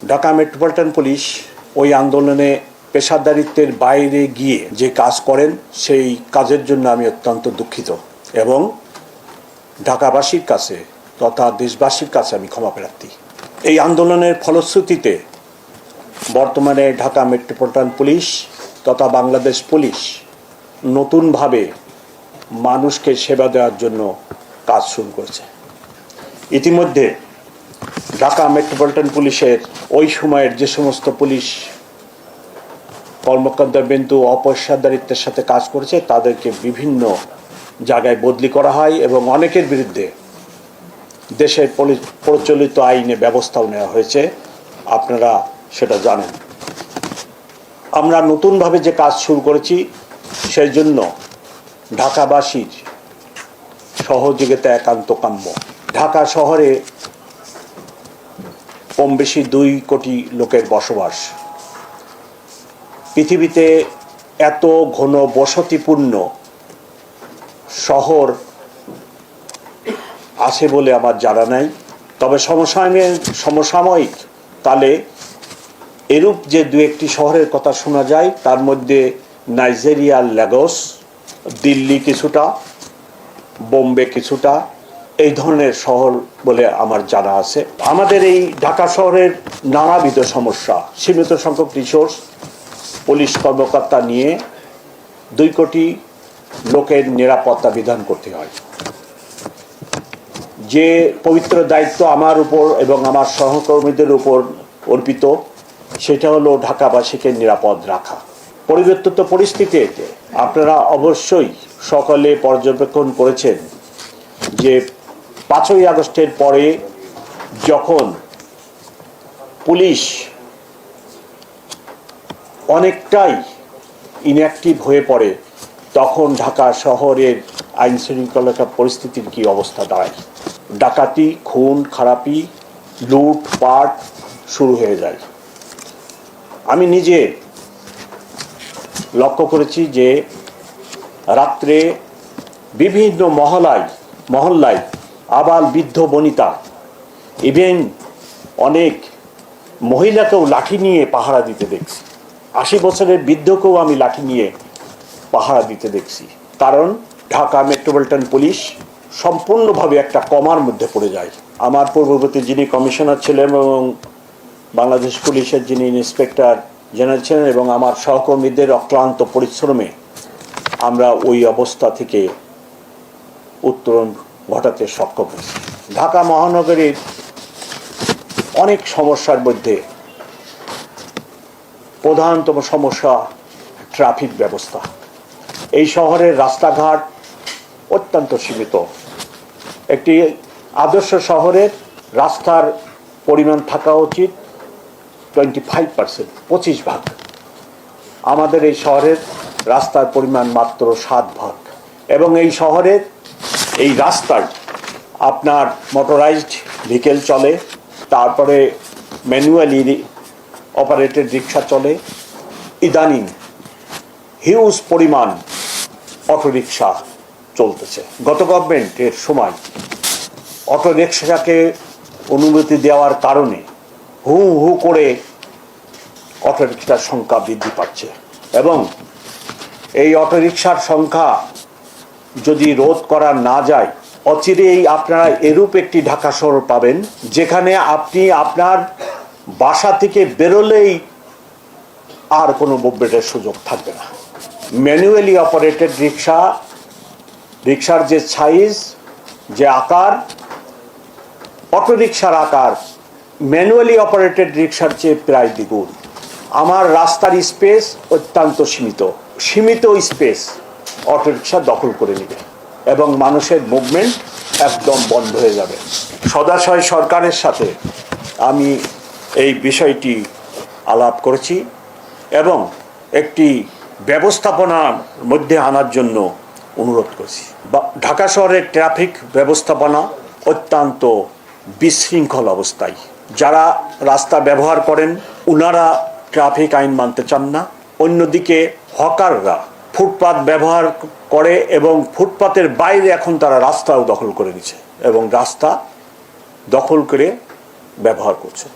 Dhaka metropolitan police ওই আন্দোলনে পেশাদারিত্বের বাইরে গিয়ে যে কাজ করেন, সেই কাজের জন্য আমি অত্যন্ত দুঃখিত এবং ঢাকাবাসীর কাছে তথা দেশবাসীর কাছে আমি ক্ষমা প্রার্থী। এই আন্দোলনের ফলশ্রুতিতে বর্তমানে ঢাকা মেট্রোপলিটন পুলিশ তথা বাংলাদেশ পুলিশ নতুনভাবে মানুষকে সেবা দেওয়ার জন্য কাজ শুরু করেছে। ইতিমধ্যে ঢাকা মেট্রোপলিটন পুলিশের ওই সময়ের যে সমস্ত পুলিশ কর্মকর্তা বিন্দু অপেশাদারিত্বের সাথে কাজ করেছে, তাদেরকে বিভিন্ন জায়গায় বদলি করা হয় এবং অনেকের বিরুদ্ধে দেশের প্রচলিত আইনে ব্যবস্থাও নেওয়া হয়েছে। আপনারা সেটা জানেন। আমরা নতুনভাবে যে কাজ শুরু করেছি, সেই জন্য ঢাকাবাসীর সহযোগিতা একান্ত কাম্য। ঢাকা শহরে কম বেশি দুই কোটি লোকের বসবাস। পৃথিবীতে এত ঘন বসতিপূর্ণ শহর আছে বলে আমার জানা নাই। তবে সমসাময়িক সমসাময়িক কালে এরূপ যে দু একটি শহরের কথা শোনা যায়, তার মধ্যে নাইজেরিয়ার ল্যাগোস, দিল্লি কিছুটা, বোম্বে কিছুটা এই ধরনের শহর বলে আমার জানা আছে। আমাদের এই ঢাকা শহরের নানাবিধ সমস্যা, সীমিত সংখ্যক রিসোর্স পুলিশ কর্মকর্তা নিয়ে দুই কোটি লোকের নিরাপত্তা বিধান করতে হয়। যে পবিত্র দায়িত্ব আমার উপর এবং আমার সহকর্মীদের উপর অর্পিত, সেটা হলো ঢাকাবাসীকে নিরাপদ রাখা। পরিবর্তিত পরিস্থিতিতে আপনারা অবশ্যই সকলে পর্যবেক্ষণ করেছেন যে পাঁচই আগস্টের পরে যখন পুলিশ অনেকটাই ইনঅ্যাক্টিভ হয়ে পড়ে, তখন ঢাকা শহরের আইন শৃঙ্খলা পরিস্থিতির কি অবস্থা দাঁড়ায়? ডাকাতি, খুন, খারাপি, লুট, পাট শুরু হয়ে যায়। আমি নিজে লক্ষ্য করেছি যে রাত্রে বিভিন্ন মহলায় মহল্লায় আবাল বৃদ্ধ বনিতা। ইভেন অনেক মহিলাকেও লাঠি নিয়ে পাহারা দিতে দেখছি। আশি বছরের বৃদ্ধকেও আমি লাঠি নিয়ে পাহারা দিতে দেখছি। কারণ ঢাকা মেট্রোপলিটন পুলিশ সম্পূর্ণভাবে একটা কমার মধ্যে পড়ে যায়। আমার পূর্ববর্তী যিনি কমিশনার ছিলেন এবং বাংলাদেশ পুলিশের যিনি ইন্সপেক্টর জেনারেল ছিলেন এবং আমার সহকর্মীদের অক্লান্ত পরিশ্রমে আমরা ওই অবস্থা থেকে উত্তরণ ঘটাতে সক্ষম হয়েছি। ঢাকা মহানগরীর অনেক সমস্যার মধ্যে প্রধানতম সমস্যা ট্রাফিক ব্যবস্থা। এই শহরের রাস্তাঘাট অত্যন্ত সীমিত। একটি আদর্শ শহরের রাস্তার পরিমাণ থাকা উচিত টোয়েন্টি ফাইভ পার্সেন্ট পঁচিশ ভাগ। আমাদের এই শহরের রাস্তার পরিমাণ মাত্র সাত ভাগ। এবং এই শহরের এই রাস্তায় আপনার মোটরাইজড ভেহিকেল চলে, তারপরে ম্যানুয়ালি অপারেটেড রিক্সা চলে, ইদানিং হিউজ পরিমাণ অটোরিকশা চলতেছে। গত গভর্নমেন্টের সময় অটো রিক্সাকে অনুমতি দেওয়ার কারণে হু হু করে অটোরিকশার সংখ্যা বৃদ্ধি পাচ্ছে এবং এই অটোরিকশার সংখ্যা যদি রোধ করা না যায়, অচিরেই আপনারা এরূপ একটি ঢাকা শহর পাবেন, যেখানে আপনি আপনার বাসা থেকে বেরোলেই আর কোনো মুভমেন্টের সুযোগ থাকবে না। ম্যানুয়ালি অপারেটেড রিক্সা রিক্সার যে সাইজ যে আকার অটোরিকশার আকার ম্যানুয়ালি অপারেটেড রিক্সার চেয়ে প্রায় দ্বিগুণ। আমার রাস্তার স্পেস অত্যন্ত সীমিত সীমিত স্পেস অটোরিকশা দখল করে নেবে এবং মানুষের মুভমেন্ট একদম বন্ধ হয়ে যাবে। সদাশয় সরকারের সাথে আমি এই বিষয়টি আলাপ করেছি এবং একটি ব্যবস্থাপনার মধ্যে আনার জন্য অনুরোধ করেছি। ঢাকা শহরের ট্রাফিক ব্যবস্থাপনা অত্যন্ত বিশৃঙ্খল অবস্থায়। যারা রাস্তা ব্যবহার করেন, উনারা ট্রাফিক আইন মানতে চান না। অন্যদিকে হকাররা ফুটপাত ব্যবহার করে এবং ফুটপাতের বাইরে এখন তারা রাস্তাও দখল করে নিচ্ছে এবং রাস্তা দখল করে ব্যবহার করছে।